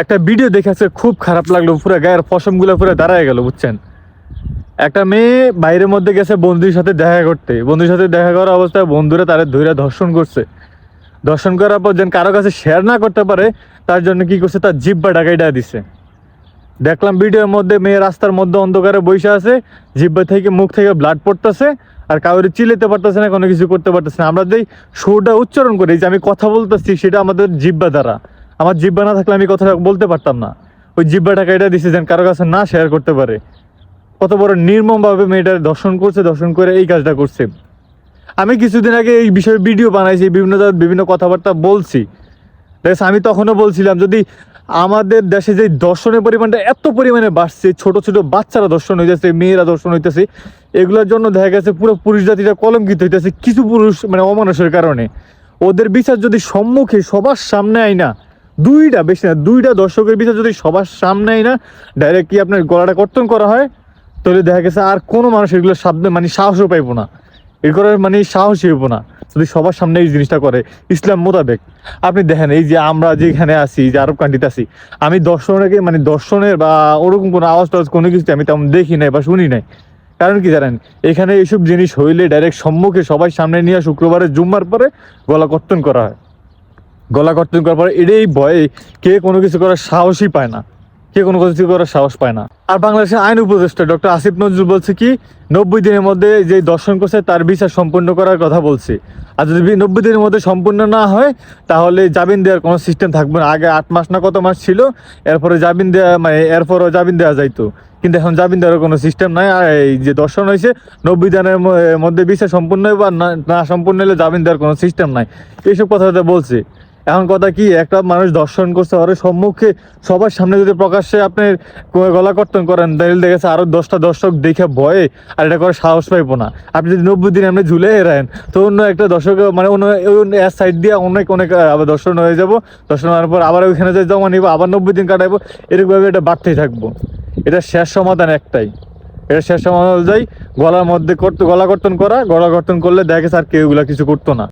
একটা ভিডিও দেখেছে, খুব খারাপ লাগল, পুরো গায়ের পশমগুলো পুরো দাঁড়ায় গেল, বুঝছেন? একটা মেয়ে বাইরের মধ্যে গেছে বন্ধুর সাথে দেখা করতে। বন্ধুর সাথে দেখা করার অবস্থায় বন্ধুরা তারা ধৈর্য ধর্ষণ করছে। দর্শন করার পর যেন কারও কাছে শেয়ার না করতে পারে, তার জন্য কি করছে? তার জিব্বা ডাকাইটা দিছে। দেখলাম ভিডিওর মধ্যে মেয়ে রাস্তার মধ্যে অন্ধকারে বসে আছে, জিব্বা থেকে মুখ থেকে ব্লাড পড়তেছে, আর কাউরে চিলেতে পারতেছে না, কোনো কিছু করতে পারতেছে না। আমরা যেই সুরটা উচ্চারণ করি, যে আমি কথা বলতেছি, সেটা আমাদের জিব্বা দ্বারা। আমার জিব্বা না থাকলে আমি কথাটা বলতে পারতাম না। ওই জিব্বা ডাকাইটা দিছে যেন কারও কাছে না শেয়ার করতে পারে। কত বড় নির্মমভাবে মেয়েটার দর্শন করছে, দর্শন করে এই কাজটা করছে। আমি কিছুদিন আগে এই বিষয়ে ভিডিও বানাইছি, বিভিন্ন বিভিন্ন কথাবার্তা বলছি। দেখ আমি তখনও বলছিলাম, যদি আমাদের দেশে যে দর্শনের পরিমাণটা এত পরিমাণে বাড়ছে, ছোট ছোট বাচ্চারা দর্শন হইতেছে, মেয়েরা দর্শন হইতেছে, এগুলোর জন্য দেখা গেছে পুরো পুরুষ জাতিটা কলঙ্কিত হইতেছে, কিছু পুরুষ মানে অমানুষের কারণে। ওদের বিচার যদি সম্মুখে সবার সামনে আই না দুইটা, বেশি না, দুইটা দর্শকের বিচার যদি সবার সামনেই না ডাইরেক্ট কি আপনার গলাটা কর্তন করা হয়, তাহলে দেখা গেছে আর কোনো মানুষ এগুলো সামনে মানে সাহসও পাইবো না। এর করার মানে সাহসই হইব না, যদি সবার সামনে এই জিনিসটা করে, ইসলাম মোতাবেক। আপনি দেখেন, এই যে আমরা যেখানে আছি যে আরব কান্ট্রিতে আছি, আমি দর্শনকে মানে দর্শনের বা ওরকম কোনো আওয়াজ টাওয়াজ কোনো কিছু আমি তেমন দেখি নাই বা শুনি নাই। কারণ কি জানেন, এখানে এইসব জিনিস হইলে ডাইরেক্ট সম্মুখে সবাই সামনে নিয়ে শুক্রবারে জুম্মার পরে গলা কর্তন করা হয়। গলা কর্তন করার পরে এটাই ভয়ে কে কোনো কিছু করার সাহসই পায় না। কে কোনো কিছু করার সাহস পায় না। আর বাংলাদেশের আইন উপদেষ্টা ডক্টর আসিফ নজরুল বলছে কি, নব্বই দিনের মধ্যে যে দর্শন করছে তার বিচার সম্পূর্ণ করার কথা বলছে। আর যদি নব্বই দিনের মধ্যে সম্পূর্ণ না হয়, তাহলে জামিন দেওয়ার কোনো সিস্টেম থাকবে না। আগে আট মাস না কত মাস ছিল, এরপরে জামিন দেওয়া মানে এরপরও জামিন দেওয়া যাইতো। কিন্তু এখন জামিন দেওয়ার কোনো সিস্টেম নাই। আর এই যে দর্শন হয়েছে, নব্বই দিনের মধ্যে বিচার সম্পূর্ণ না- না সম্পূর্ণ হলে জামিন দেওয়ার কোনো সিস্টেম নাই। এইসব কথা বলছে। এখন কথা কি, একটা মানুষ দর্শন করছে ওর সম্মুখে সবার সামনে যদি প্রকাশ্যে আপনি গলা কর্তন করেন, তাহলে দেখেছে আরও দশটা দর্শক দেখে ভয়ে আর এটা করে সাহস পাইবো না। আপনি যদি নব্বই দিন আপনি ঝুলে এরান তো অন্য একটা দর্শক মানে অন্য এক সাইড দিয়ে অনেক অনেক আবার দর্শন হয়ে যাব। দর্শন হওয়ার পর আবার ওইখানে যে জমা নিবো, আবার নব্বই দিন কাটাইবো। এরকমভাবে এটা বাড়তেই থাকব। এটা শেষ সমাধান একটাই। এটা শেষ সমাধান অনুযায়ী গলার মধ্যে করতে গলা কর্তন করা গলা কর্তন করলে দেখে স্যার কেউ কিছু করতো না।